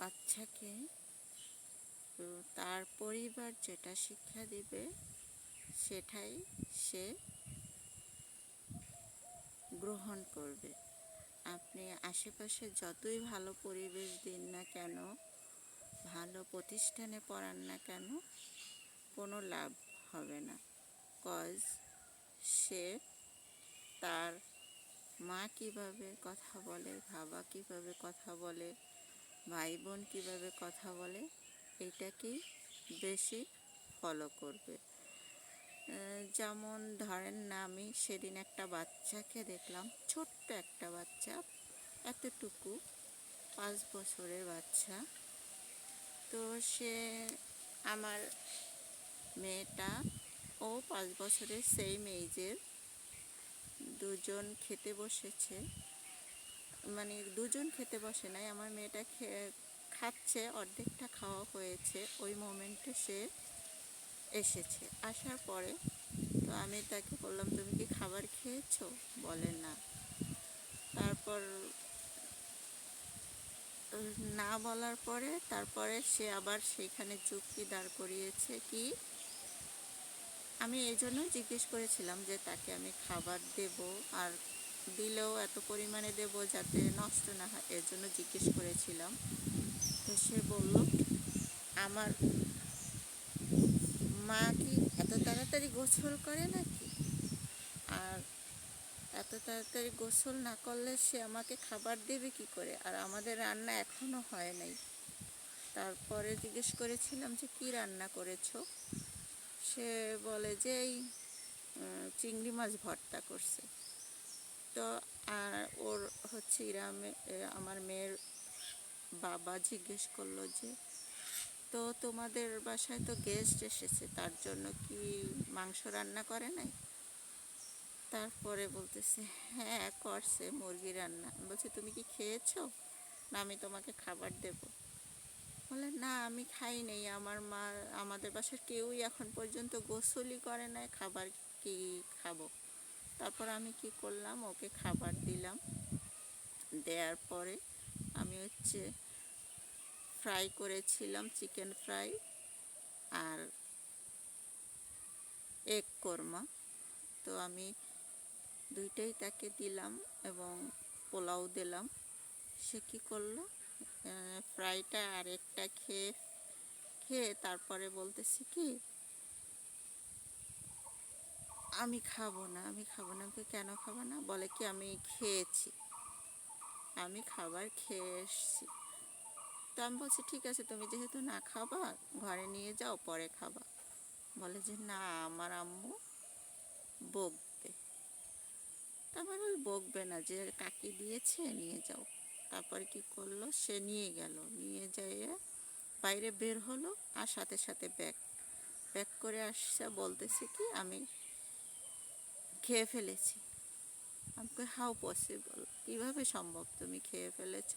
বাচ্চাকে, তো তার পরিবার যেটা শিক্ষা দিবে সেটাই সে গ্রহণ করবে। আপনি আশেপাশে যতই ভালো পরিবেশ দিন না কেন, ভালো প্রতিষ্ঠানে পড়ান না কেন, কোনো লাভ হবে না। কজ সে তার মা কীভাবে কথা বলে, বাবা কীভাবে কথা বলে ভাই বোন কীভাবে কথা বলে, এটাকেই বেশি ফলো করবে। যেমন ধরেন না, আমি সেদিন একটা বাচ্চাকে দেখলাম, ছোট্ট একটা বাচ্চা, এতটুকু, পাঁচ বছরের বাচ্চা। তো সে আমার মেয়েটা, ও পাঁচ বছরের সেম এইজের দুজন খেতে বসেছে। মানে দুজন খেতে বসে নাই। আমার মেয়েটা খাচ্ছে, অর্ধেকটা খাওয়া হয়েছে। ওই মোমেন্টে সে এসেছে। আসার পরে তো আমি তাকে বললাম, তুমি কি খাবার খেয়েছো? বলে, না। তারপর, না বলার পরে তারপরে সে আবার সেখানে যুক্তি দাঁড় করিয়েছে কি, আমি এই জন্য জিজ্ঞেস করেছিলাম যে তাকে আমি খাবার দেব আর দিলেও এত পরিমাণে দেব যাতে নষ্ট না হয়, এর জন্য জিজ্ঞেস করেছিলাম। তো সে বলল, আমার মা কি এত তাড়াতাড়ি গোসল করে নাকি? আর এত তাড়াতাড়ি গোসল না করলে সে আমাকে খাবার দেবে কি করে? আর আমাদের রান্না এখনও হয় নাই। তারপরে জিজ্ঞেস করেছিলাম, যে কি রান্না করেছ? সে বলে যে এই চিংড়ি মাছ ভর্তা করছে। তো আর ওর হচ্ছে ইরামে আমার মেয়ের বাবা জিজ্ঞেস করল যে, তো তোমাদের বাসায় তো গেস্ট এসেছে, তার জন্য কি মাংস রান্না করে নাই? তারপরে বলতেছে হ্যাঁ করছে, মুরগি রান্না। বলছে, তুমি কি খেয়েছো? না, আমি তোমাকে খাবার দেব। বলে, না, আমি খাই নেই, আমার মা, আমাদের বাসার কেউই এখন পর্যন্ত গোসলই করে নাই, খাবার কি খাব? তারপর আমি কি করলাম? ওকে খাবার দিলাম। দেওয়ার পরে আমি হচ্ছে ফ্রাই করেছিলাম, চিকেন ফ্রাই আর এগ কোরমা। তো আমি দুইটাই তাকে দিলাম এবং পোলাও দিলাম। সে কী করল? ফ্রাইটা আর একটা খেয়ে খেয়ে তারপরে বলতেছি কি আমি খাব না, আমি খাব না। আমি কেন খাব না? বলে কি, আমি খেয়েছি। আমি খাবার খেয়ে এসছি। তো আমি বলছি, ঠিক আছে, তুমি যেহেতু না খাবা, ঘরে নিয়ে যাও, পরে খাবা। বলে যে, না, আমার আম্মু বকবে। তারপর বকবে না, যে কাকি দিয়েছে, নিয়ে যাও। তারপরে কি করল? সে নিয়ে গেল। নিয়ে যেয়ে বাইরে বের হলো, আর সাথে সাথে ব্যাগ। ব্যাগ করে আসছে, বলতেছে কি, আমি খেয়ে ফেলেছি। আমাকে হাউ পসিবল কীভাবে সম্ভব তুমি খেয়ে ফেলেছ?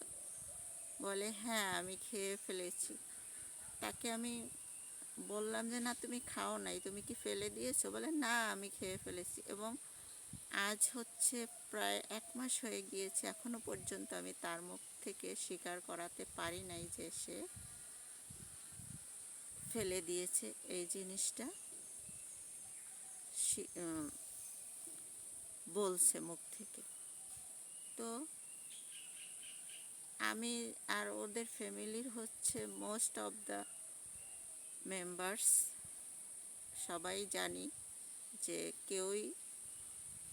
বলে হ্যাঁ আমি খেয়ে ফেলেছি। তাকে আমি বললাম যে, না, তুমি খাও নাই, তুমি কি ফেলে দিয়েছ? বলে, না, আমি খেয়ে ফেলেছি। এবং আজ হচ্ছে প্রায় এক মাস হয়ে গিয়েছে, এখনও পর্যন্ত আমি তার মুখ থেকে স্বীকার করাতে পারি নাই যে সে ফেলে দিয়েছে এই জিনিসটা। বলছে মুখ থেকে। তো আমি আর ওদের ফ্যামিলির হচ্ছে মোস্ট অফ দ্য মেম্বার্স সবাই জানি যে কেউই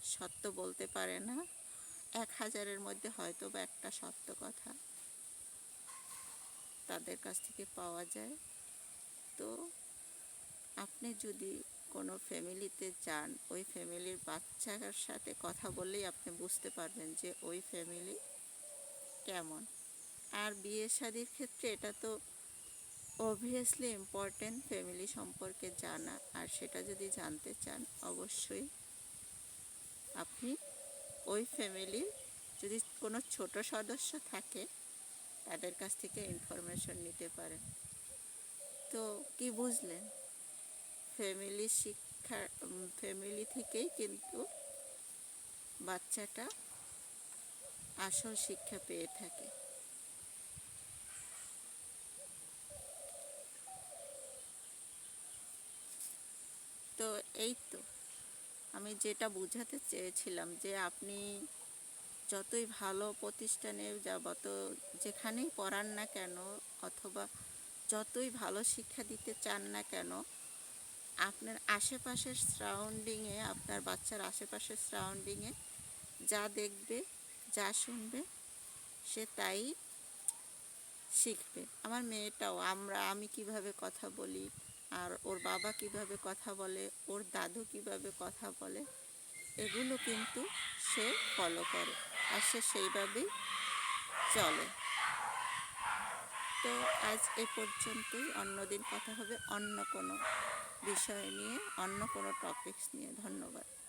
সত্য বলতে পারে না। এক হাজারের মধ্যে হয়তো বা একটা সত্য কথা তাদের কাছ থেকে পাওয়া যায়। তো আপনি যদি কোনো ফ্যামিলিতে যান, ওই ফ্যামিলির বাচ্চার সাথে কথা বললেই আপনি বুঝতে পারবেন যে ওই ফ্যামিলি কেমন। আর বিয়ে শাদির ক্ষেত্রে এটা তো অবভিয়াসলি ইম্পর্টেন্ট ফ্যামিলি সম্পর্কে জানা, আর সেটা যদি জানতে চান অবশ্যই আপনি ওই ফ্যামিলির যদি কোনো ছোট সদস্য থাকে তাদের কাছ থেকে ইনফরমেশন নিতে পারেন। তো কি বুঝলেন? ফ্যামিলি শিক্ষা ফ্যামিলি থেকেই কিন্তু বাচ্চাটা আসল শিক্ষা পেয়ে থাকে। তো এই তো, আমি যেটা বোঝাতে চেয়েছিলাম যে আপনি যতই ভালো প্রতিষ্ঠানে যাবত যেখানেই পড়ান না কেন, অথবা যতই ভালো শিক্ষা দিতে চান না কেন আপনার আশেপাশের সারাউন্ডিংয়ে আপনার বাচ্চার আশেপাশের সারাউন্ডিংয়ে যা দেখবে, যা শুনবে, সে তাই শিখবে। আমার মেয়েটাও, আমরা, আমি কীভাবে কথা বলি, আর ওর বাবা কীভাবে কথা বলে, ওর দাদু কীভাবে কথা বলে, এগুলো কিন্তু সে ফলো করে, আর সে সেইভাবেই চলে। তো আজ এ পর্যন্তই। অন্যদিন কথা হবে অন্য কোনো বিষয় নিয়ে, অন্য কোনো টপিকস নিয়ে। ধন্যবাদ।